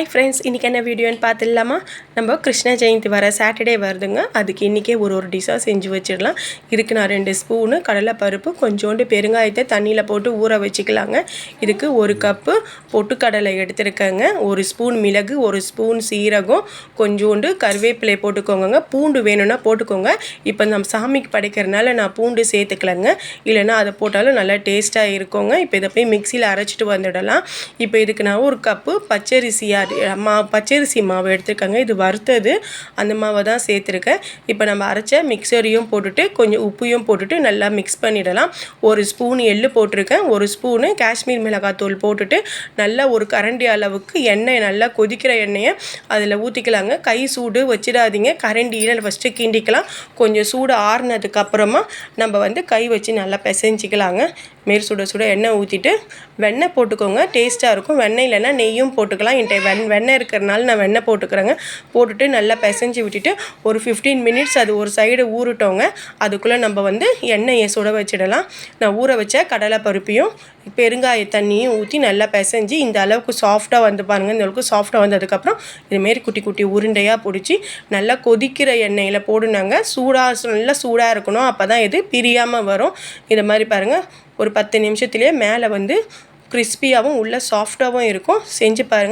Hi friends இன்றைக்கி என்ன வீடியோன்னு பார்த்துடலாமா? நம்ம கிருஷ்ண ஜெயந்தி வர சாட்டர்டே வருதுங்க. அதுக்கு இன்றைக்கே ஒரு ஒரு டிஷ்ஷாக செஞ்சு வச்சிடலாம். இதுக்கு நான் ரெண்டு ஸ்பூனு கடலைப்பருப்பு கொஞ்சோண்டு பெருங்காயத்தை தண்ணியில் போட்டு ஊற வச்சுக்கலாங்க. இதுக்கு ஒரு கப்பு பொட்டுக்கடலை எடுத்துருக்கேங்க. ஒரு ஸ்பூன் மிளகு ஒரு ஸ்பூன் சீரகம் கொஞ்சோண்டு கருவேப்பிலை போட்டுக்கோங்க பூண்டு வேணும்னா போட்டுக்கோங்க. இப்போ நம்ம சாமிக்கு படைக்கிறதுனால நான் பூண்டு சேர்த்துக்கலங்க. இல்லைன்னா அதை போட்டாலும் நல்லா டேஸ்ட்டாக இருக்குங்க. இப்போ இதை போய் மிக்சியில் அரைச்சிட்டு வந்துடலாம். இப்போ இதுக்கு நான் ஒரு கப்பு பச்சரிசியாக மா பச்சரிசி மாவு எடுத்துருக்காங்க. இது வறுத்தது. அந்த மாவை தான் சேர்த்துருக்கேன். இப்போ நம்ம அரைச்ச மிக்சரையும் போட்டுட்டு கொஞ்சம் உப்பையும் போட்டுட்டு நல்லா மிக்ஸ் பண்ணிடலாம். ஒரு ஸ்பூன் எள்ளு போட்டிருக்கேன். ஒரு ஸ்பூனு காஷ்மீர் மிளகாத்தூள் போட்டுட்டு நல்லா ஒரு கரண்டி அளவுக்கு எண்ணெய் நல்லா கொதிக்கிற எண்ணெயை அதில் ஊற்றிக்கலாங்க கை சூடு வச்சிடாதீங்க. கரண்டியில் ஃபஸ்ட்டு கிண்டிக்கலாம். கொஞ்சம் சூடு ஆறுனதுக்கப்புறமா நம்ம வந்து கை வச்சு நல்லா பிசைஞ்சிக்கலாங்க. மாரி சுட சுட எண்ணெய் ஊற்றிட்டு வெண்ணெய் போட்டுக்கோங்க. டேஸ்ட்டாக இருக்கும். வெண்ணெய் இல்லைன்னா நெய்யும் போட்டுக்கலாம். என்கிட்ட வெண் வெண்ணெய் இருக்கிறனால நான் வெண்ணெய் போட்டுக்கிறேங்க. போட்டுட்டு நல்லா பிசைஞ்சு விட்டுட்டு ஒரு ஃபிஃப்டீன் மினிட்ஸ் அது ஒரு சைடு ஊறட்டோங்க. அதுக்குள்ளே நம்ம வந்து எண்ணெயை சுட வச்சிடலாம். நான் ஊற வச்ச கடலை பருப்பையும் பெருங்காய தண்ணியும் ஊற்றி நல்லா பிசைஞ்சு இந்த அளவுக்கு சாஃப்டாக வந்து பாருங்கள் இந்த அளவுக்கு சாஃப்டாக வந்ததுக்கப்புறம் இதுமாரி குட்டி குட்டி உருண்டையாக பிடிச்சி நல்லா கொதிக்கிற எண்ணெயில் போடுனாங்க. சூடாக நல்லா சூடாக இருக்கணும். அப்போ தான் இது பிரியாமல் வரும். இதை மாதிரி பாருங்கள் ஒரு பத்து நிமிஷத்துலேயே மேலே வந்து கிறிஸ்பியாகவும் உள்ளே சாஃப்டாகவும் இருக்கும். செஞ்சு பாருங்கள்